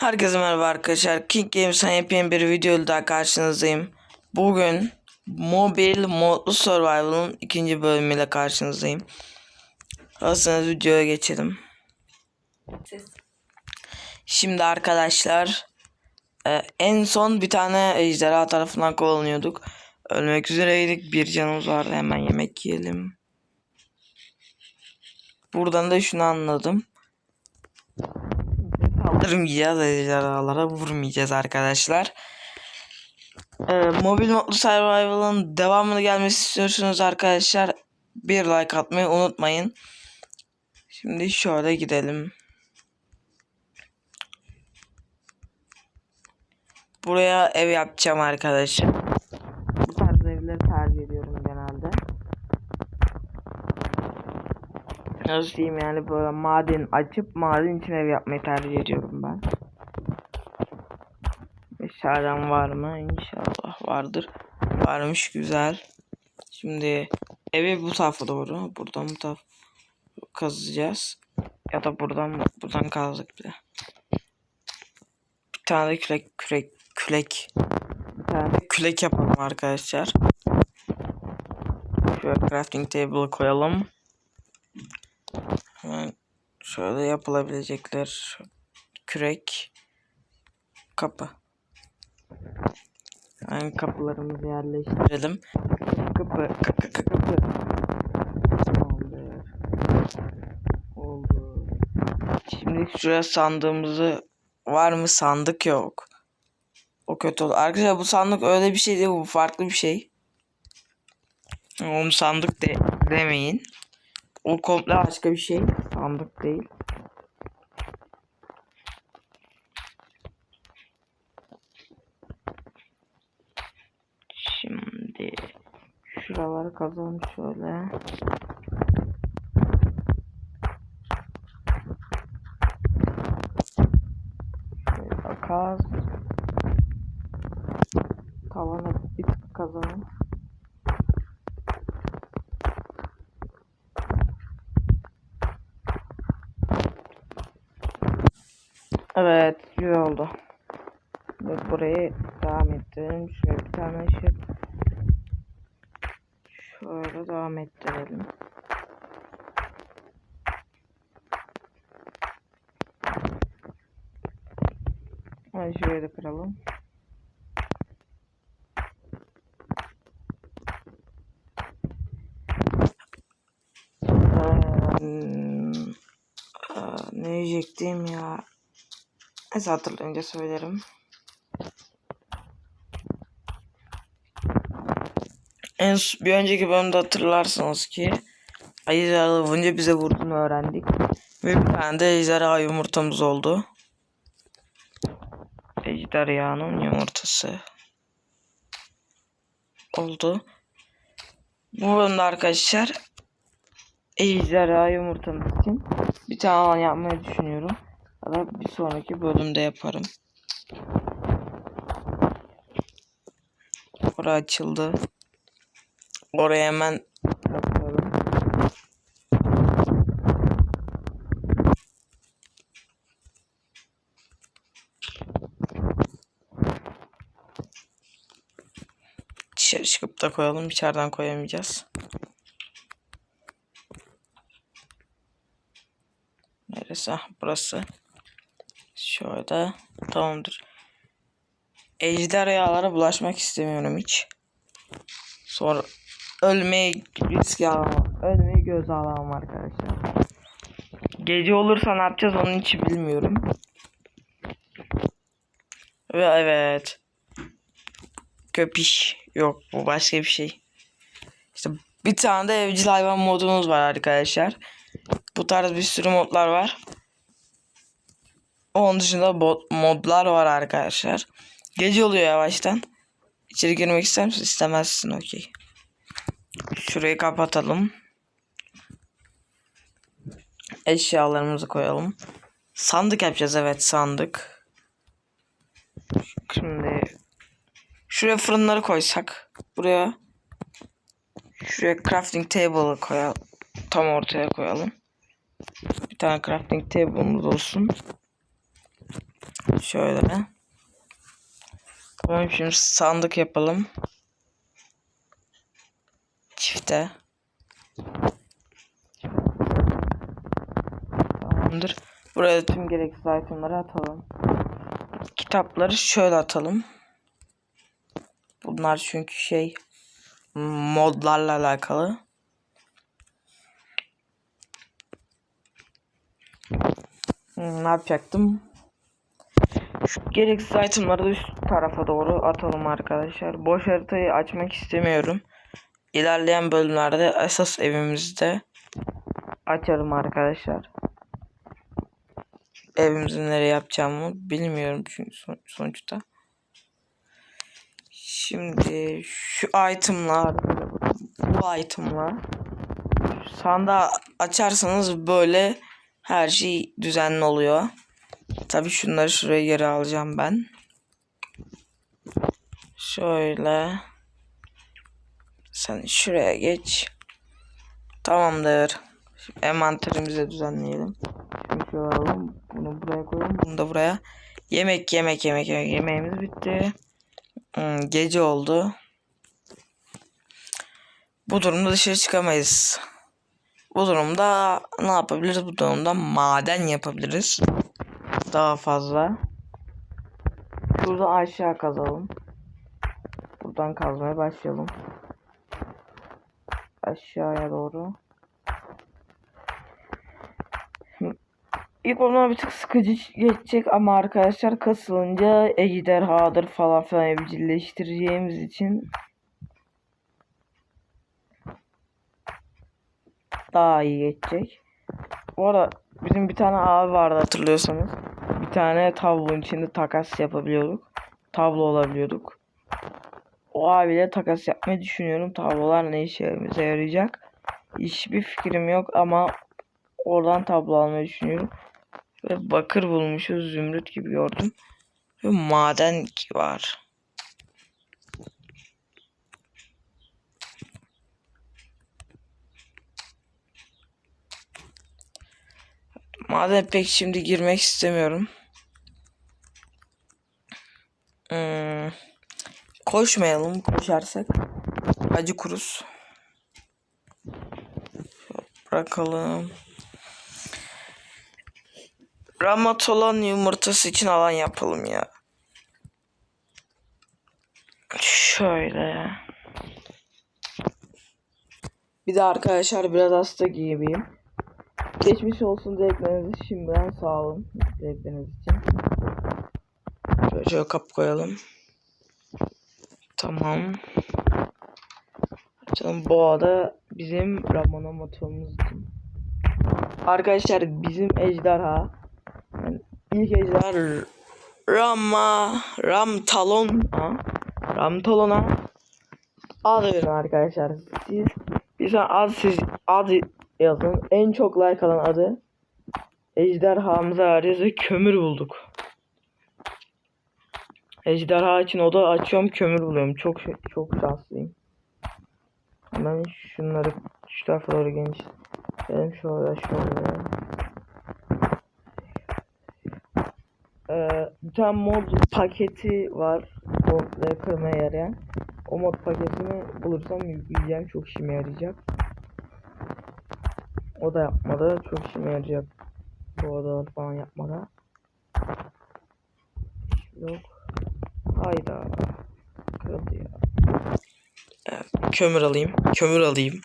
Herkese merhaba arkadaşlar. King Games'ten yepyeni bir video daha karşınızdayım. Bugün mobil modlu survival'ın ikinci bölümüyle karşınızdayım. Hazırsanız videoya geçelim. Şimdi arkadaşlar e, en son bir tane ejderha tarafından kovalanıyorduk. Ölmek üzereydik. Bir canımız vardı. Hemen yemek yiyelim. Buradan da şunu anladım. Saldırmayacağız ejderhalara vurmayacağız arkadaşlar. Ee, mobil modlu survival'ın devamını gelmesi istiyorsunuz arkadaşlar. Bir like atmayı unutmayın. Şimdi şöyle gidelim. Buraya ev yapacağım arkadaşlar. Bu tarz evleri tercih ediyorum genelde. Nasıl diyeyim yani böyle maden açıp maden için ev yapmayı tercih ediyorum ben. Meşalem var mı? İnşallah vardır. Varmış güzel. Şimdi evi bu tarafa doğru. Buradan bu tarafa kazacağız. Ya da buradan buradan kazdık bile. Bir tane de kürek kürek kürek. Bir tane de kürek yapalım arkadaşlar. Şöyle crafting table koyalım. Hemen şöyle yapılabilecekler. Kürek. Kapı. Yani kapılarımızı yerleştirelim. Kapı, kapı, kapı, kapı. Tamamdır. Oldu. Şimdi şuraya sandığımızı var mı sandık yok. O kötü oldu. Arkadaşlar bu sandık öyle bir şey değil bu farklı bir şey. Onu sandık de demeyin. O komple başka bir şey. Sandık değil. Şimdi şuraları kazalım şöyle kaz. Tavana bir tık kazalım. Evet, iyi oldu. Ve burayı devam ettirelim. Şöyle bir tane ışık. Şöyle devam ettirelim. Hadi şurayı da kıralım. Aa, ne diyecektim ya? Neyse hatırlayınca söylerim. En bir önceki bölümde hatırlarsınız ki ejderha vınca bize vurduğunu öğrendik. Ve bir tane de ejderha yumurtamız oldu. Ejderhanın yumurtası oldu. Bu bölümde arkadaşlar ejderha yumurtamız için bir tane alan yapmayı düşünüyorum. Ya da bir sonraki bölümde yaparım. Orası açıldı. Oraya hemen bakıyorum. Dışarı çıkıp da koyalım. İçeriden koyamayacağız. Neresi? Ah, burası. Şöyle. Tamamdır. Ejderhalara bulaşmak istemiyorum hiç. Sonra ölmeyi riske alamam. Ölmeyi göze alamam arkadaşlar. Gece olursa ne yapacağız onun için bilmiyorum. Ve evet. Köpiş. Yok bu başka bir şey. İşte bir tane de evcil hayvan modumuz var arkadaşlar. Bu tarz bir sürü modlar var. Onun dışında bot, modlar var arkadaşlar. Gece oluyor yavaştan. İçeri girmek ister misin? İstemezsin okey. Şurayı kapatalım. Eşyalarımızı koyalım. Sandık yapacağız evet sandık. Şimdi şuraya fırınları koysak. Buraya şuraya crafting table'ı koyalım. Tam ortaya koyalım. Bir tane crafting table'ımız olsun. Şöyle. Tamam şimdi sandık yapalım. Çifte. Tamamdır. Buraya tüm gereksiz itemleri atalım. Kitapları şöyle atalım. Bunlar çünkü şey modlarla alakalı. Hmm, ne yapacaktım? Şu gereksiz itemları da üst tarafa doğru atalım arkadaşlar. Boş haritayı açmak istemiyorum. İlerleyen bölümlerde esas evimizde açarım arkadaşlar. Evimizi nereye yapacağımı bilmiyorum çünkü son- sonuçta. Şimdi şu itemlar bu itemlar sandığı açarsanız böyle her şey düzenli oluyor. Tabii şunları şuraya geri alacağım ben. Şöyle. Sen şuraya geç. Tamamdır. Şimdi envanterimizi düzenleyelim. Şunu şöyle alalım. Bunu buraya koyalım. Bunu da buraya. Yemek yemek yemek yemek. Yemeğimiz bitti. Hmm, gece oldu. Bu durumda dışarı çıkamayız. Bu durumda ne yapabiliriz? Bu durumda maden yapabiliriz. Daha fazla. Şurada aşağı kazalım. Buradan kazmaya başlayalım. Aşağıya doğru. İlk onlar bir tık sıkıcı geçecek ama arkadaşlar kasılınca ejderhadır falan filan evcilleştireceğimiz için daha iyi geçecek. Bu arada bizim bir tane abi vardı hatırlıyorsanız. Bir tane tablonun içinde takas yapabiliyorduk. Tablo olabiliyorduk. O abiyle takas yapmayı düşünüyorum. Tablolar ne işimize yarayacak? Hiçbir fikrim yok ama oradan tablo almayı düşünüyorum. Ve bakır bulmuşuz. Zümrüt gibi gördüm. Ve maden var. Maden pek şimdi girmek istemiyorum. Hmm. Koşmayalım. Koşarsak acı kuruz. Bırakalım. Ramatolan yumurtası için alan yapalım ya. Şöyle. Bir de arkadaşlar biraz hasta gibiyim. Geçmiş olsun dileklerinizi şimdiden sağ olun. Dilekleriniz için. Şöyle, şöyle kapı koyalım. Tamam. Canım bu arada bizim Ramona motorumuz için. Arkadaşlar bizim ejderha yani ilk ejderha Rama Ram Talon Ram Talon'a ad verin arkadaşlar. Siz bir ad siz ad yazın. En çok like alan adı ejderhamıza arıyoruz ve kömür bulduk. Ejderha için oda açıyorum kömür buluyorum. Çok çok şanslıyım. Ben şunları şu tarafları geniş. Benim şöyle şöyle. Ee, bir tane mod paketi var. Komple kırmaya yarayan. O mod paketini bulursam yükleyeceğim. Çok işime yarayacak. O da yapmadı. Çok işime yarayacak. Bu odalar falan yapmadı. Hiç yok. Hayda. Kırıldı ya. Kömür alayım. Kömür alayım.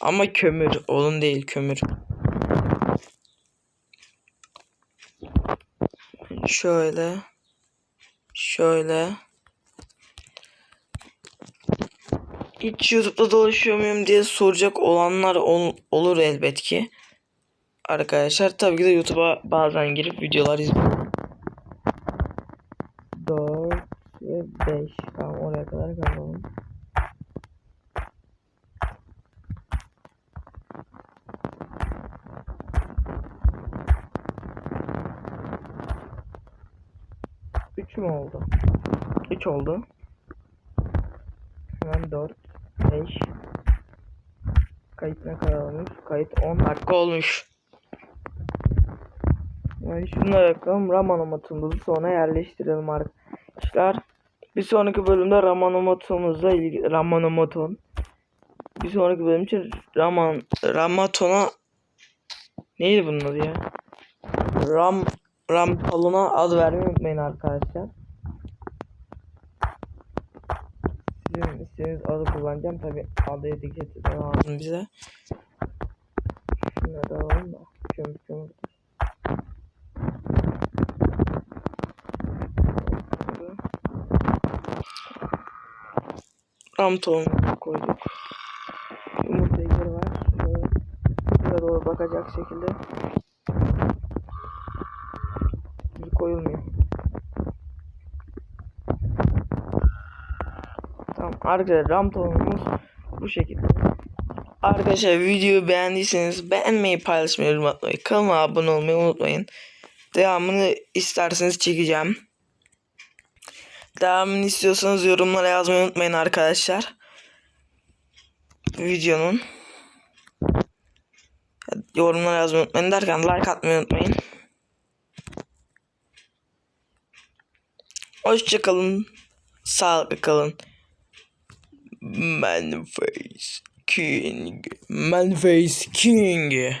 Ama kömür. Onun değil kömür. Şöyle. Şöyle. Hiç YouTube'da dolaşıyor muyum diye soracak olanlar ol- olur elbet ki. Arkadaşlar tabii ki de YouTube'a bazen girip videolar izliyorum. 4 ve 5. Tamam oraya kadar kalalım. Üç mü oldu? Üç oldu. Hemen dört. Kadar olmuş? Kayıt 10 dakika olmuş. Yani şunları yapalım. Ramanomatumuzu sonra yerleştirelim arkadaşlar. Bir sonraki bölümde Ramanomatomuzla ilgili Ramanomaton. Bir sonraki bölüm için Raman Ramatona neydi bunun adı ya? Ram Rampalona ad vermeyi unutmayın arkadaşlar. Sizin istediğiniz adı kullanacağım. Tabi adı etiketi de lazım bize. Şunları da alalım da. Kömür kömür. Ram tohumunu koyduk. Yumurta yeri var. Şöyle buraya doğru bakacak şekilde. Bir koyulmuyor. Tamam arkadaşlar ram tohumumuz bu şekilde. Arkadaşlar videoyu beğendiyseniz beğenmeyi, paylaşmayı, yorum atmayı, kanalıma abone olmayı unutmayın. Devamını isterseniz çekeceğim. Devamını istiyorsanız yorumlara yazmayı unutmayın arkadaşlar. Videonun. Yorumlara yazmayı unutmayın derken like atmayı unutmayın. Hoşçakalın. Sağlıklı kalın. Manface King. Manface King.